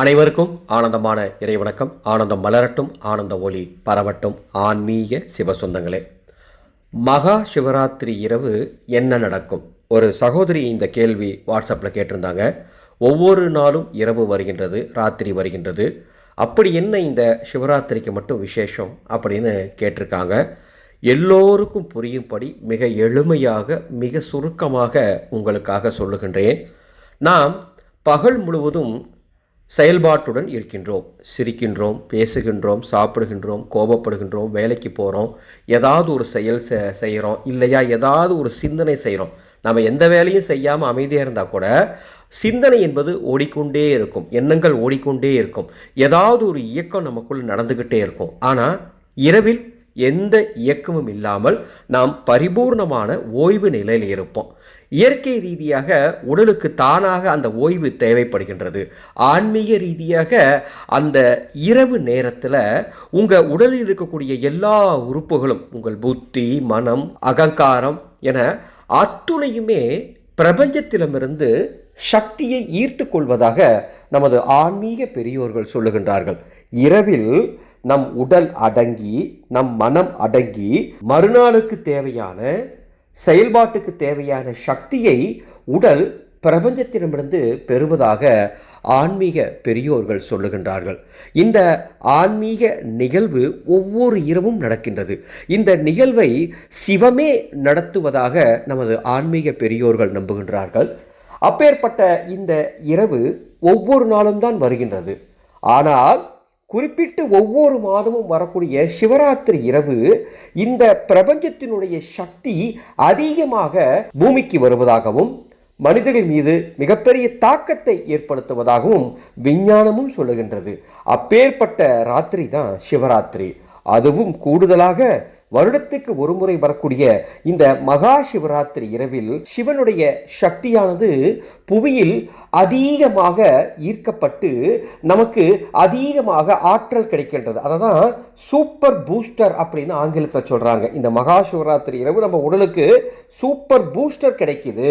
அனைவருக்கும் ஆனந்தமான இறைவணக்கம். ஆனந்தம் மலரட்டும் ஆனந்த ஒளி பரவட்டும். ஆன்மீக சிவசொந்தங்களே மகா சிவராத்திரி இரவு என்ன நடக்கும்? ஒரு சகோதரி இந்த கேள்வி வாட்ஸ்அப்பில் கேட்டிருந்தாங்க. ஒவ்வொரு நாளும் இரவு வருகின்றது ராத்திரி வருகின்றது. அப்படி என்ன இந்த சிவராத்திரிக்கு மட்டும் விசேஷம் அப்படின்னு கேட்டிருக்காங்க. எல்லோருக்கும் புரியும்படி மிக எளிமையாக மிக சுருக்கமாக உங்களுக்காக சொல்லுகின்றேன். நாம் பகல் முழுவதும் செயல்பாட்டுடன் இருக்கின்றோம். சிரிக்கின்றோம் பேசுகின்றோம் சாப்பிடுகின்றோம் கோபப்படுகின்றோம் வேலைக்கு போகிறோம் ஏதாவது ஒரு செயல் செ செய்கிறோம் இல்லையா ஏதாவது ஒரு சிந்தனை செய்கிறோம் நம்ம எந்த வேலையும் செய்யாமல் அமைதியாக இருந்தால் கூட சிந்தனை என்பது ஓடிக்கொண்டே இருக்கும். எண்ணங்கள் ஓடிக்கொண்டே இருக்கும். ஏதாவது ஒரு இயக்கம் நமக்குள் நடந்துக்கிட்டே இருக்கும். ஆனால் இரவில் எந்த இயக்கமும் இல்லாமல் நாம் பரிபூர்ணமான ஓய்வு நிலையில் இருப்போம். இயற்கை ரீதியாக உடலுக்கு தானாக அந்த ஓய்வு தேவைப்படுகின்றது. ஆன்மீக ரீதியாக அந்த இரவு நேரத்தில் உங்கள் உடலில் இருக்கக்கூடிய எல்லா உறுப்புகளும் உங்கள் புத்தி மனம் அகங்காரம் என அத்துணையுமே பிரபஞ்சத்திடமிருந்து சக்தியை ஈர்த்து கொள்வதாக நமது ஆன்மீக பெரியோர்கள் சொல்லுகின்றார்கள். இரவில் நம் உடல் அடங்கி நம் மனம் அடங்கி மறுநாளுக்கு தேவையான செயல்பாட்டுக்கு தேவையான சக்தியை உடல் பிரபஞ்சத்திடமிருந்து பெறுவதாக ஆன்மீக பெரியோர்கள் சொல்லுகின்றார்கள். இந்த ஆன்மீக நிகழ்வு ஒவ்வொரு இரவும் நடக்கின்றது. இந்த நிகழ்வை சிவமே நடத்துவதாக நமது ஆன்மீக பெரியோர்கள் நம்புகின்றார்கள். அப்பேற்பட்ட இந்த இரவு ஒவ்வொரு நாளும் தான் வருகின்றது. ஆனால் குறிப்பிட்டு ஒவ்வொரு மாதமும் வரக்கூடிய சிவராத்திரி இரவு இந்த பிரபஞ்சத்தினுடைய சக்தி அதிகமாக பூமிக்கு வருவதாகவும் மனிதர்கள் மீது மிகப்பெரிய தாக்கத்தை ஏற்படுத்துவதாகவும் விஞ்ஞானமும் சொல்லுகின்றது. அப்பேற்பட்ட ராத்திரி தான் சிவராத்திரி. அதுவும் கூடுதலாக வருடத்துக்கு ஒரு முறை வரக்கூடிய இந்த மகா சிவராத்திரி இரவில் சிவனுடைய சக்தியானது புவியில் அதிகமாக ஈர்க்கப்பட்டு நமக்கு அதிகமாக ஆற்றல் கிடைக்கின்றது. அதை தான் சூப்பர் பூஸ்டர் அப்படின்னு ஆங்கிலத்தில் சொல்கிறாங்க இந்த மகா சிவராத்திரி இரவு நம்ம உடலுக்கு சூப்பர் பூஸ்டர் கிடைக்குது.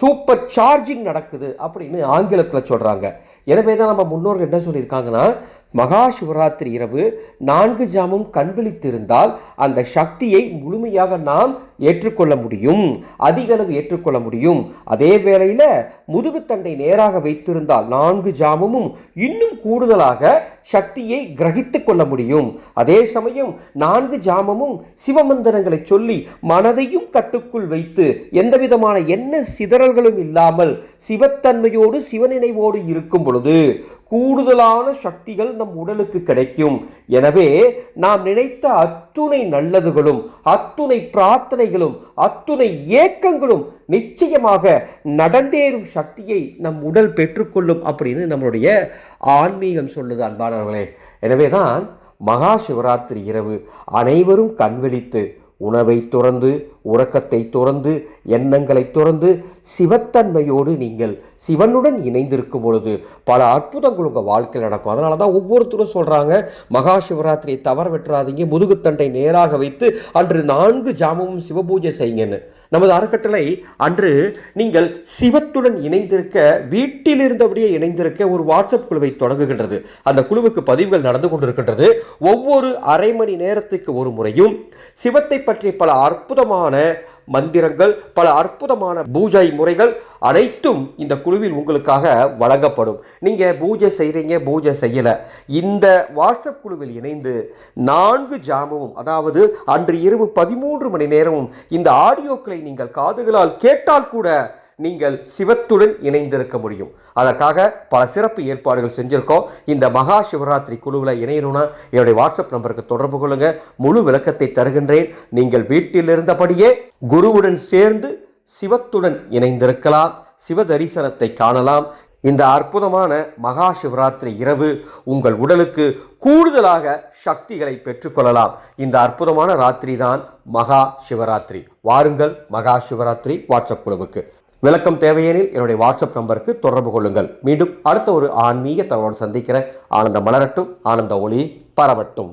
சூப்பர் சார்ஜிங் நடக்குது அப்படின்னு ஆங்கிலத்தில் சொல்கிறாங்க எனவே தான் நம்ம முன்னோர்கள் என்ன சொல்லியிருக்காங்கன்னா மகா சிவராத்திரி இரவு நான்கு ஜாமும் கண்விழித்திருந்தால் அந்த சக்தியை முழுமையாக நாம் ஏற்றுக்கொள்ள முடியும். அதிக அளவு ஏற்றுக்கொள்ள முடியும். அதே வேளையில் முதுகுத்தண்டை நேராக வைத்திருந்தால் நான்கு ஜாமமும் இன்னும் கூடுதலாக சக்தியை கிரகித்து கொள்ள முடியும். அதே சமயம் நான்கு ஜாமமும் சிவமந்திரங்களை சொல்லி மனதையும் கட்டுக்குள் வைத்து எந்த விதமான எண்ண சிதறல்களும் இல்லாமல் சிவத்தன்மையோடு சிவநினைவோடு இருக்கும் பொழுது கூடுதலான சக்திகள் நம் உடலுக்கு கிடைக்கும். எனவே நாம் நினைத்த அத்துணை நல்லதுகளும் அத்துணை பிரார்த்தனை ஆசைகளும் அத்துணை ஏக்கங்களும் நிச்சயமாக நடந்தேறும் சக்தியை நம் உடல் பெற்றுக்கொள்ளும் அப்படின்னு நம்மளுடைய ஆன்மீகம் சொல்லுது அன்பானவர்களே. எனவே தான் மகா சிவராத்திரி இரவு அனைவரும் கண்விழித்து உணவை துறந்து உறக்கத்தை துறந்து எண்ணங்களை துறந்து சிவத்தன்மையோடு நீங்கள் சிவனுடன் இணைந்திருக்கும் பொழுது பல அற்புதங்கள் உங்கள் வாழ்க்கையில் நடக்கும். அதனால தான் ஒவ்வொருத்தரும் சொல்கிறாங்க மகா சிவராத்திரியை தவற விட்டுறாதீங்க முதுகுத்தண்டை நேராக வைத்து அன்று நான்கு ஜாமமும் சிவபூஜை செய்யுங்கன்னு. நமது அறக்கட்டளை அன்று நீங்கள் சிவத்துடன் இணைந்திருக்க வீட்டில் இருந்தபடியே இணைந்திருக்க ஒரு வாட்ஸ்அப் குழுவை தொடங்குகின்றது. அந்த குழுவுக்கு பதிவுகள் நடந்து கொண்டிருக்கின்றது. ஒவ்வொரு அரை மணி நேரத்துக்கு ஒரு முறையும் சிவத்தை பற்றிய பல அற்புதமான மந்திரங்கள் பல அற்புதமான பூஜை முறைகள் அனைத்தும் இந்த குழுவில் உங்களுக்காக வழங்கப்படும். நீங்கள் பூஜை செய்கிறீங்க பூஜை செய்யலை. இந்த வாட்ஸ்அப் குழுவில் இணைந்து நான்கு ஜாமமும் அதாவது அன்று இரவு பதிமூன்று மணி நேரமும் இந்த ஆடியோக்களை நீங்கள் காதுகளால் கேட்டால் கூட நீங்கள் சிவத்துடன் இணைந்திருக்க முடியும். அதற்காக பல சிறப்பு ஏற்பாடுகள் செஞ்சுருக்கோம். இந்த மகா சிவராத்திரி குழுவில் இணையணும்னா என்னுடைய வாட்ஸ்அப் நம்பருக்கு தொடர்பு கொள்ளுங்கள் முழு விளக்கத்தை தருகின்றேன். நீங்கள் வீட்டில் இருந்தபடியே குருவுடன் சேர்ந்து சிவத்துடன் இணைந்திருக்கலாம். சிவ தரிசனத்தை காணலாம். இந்த அற்புதமான மகா சிவராத்திரி இரவு உங்கள் உடலுக்கு கூடுதலாக சக்திகளை பெற்றுக்கொள்ளலாம் இந்த அற்புதமான ராத்திரி தான் மகா சிவராத்திரி. வாருங்கள் மகா சிவராத்திரி வாட்ஸ்அப் குழுவுக்கு. விளக்கம் தேவையெனில் என்னுடைய வாட்ஸ்அப் நம்பருக்கு தொடர்பு கொள்ளுங்கள். மீண்டும் அடுத்த ஒரு ஆன்மீக தகவலோடு சந்திக்கிற ஆனந்த மலரட்டும் ஆனந்த ஒளி பரவட்டும்.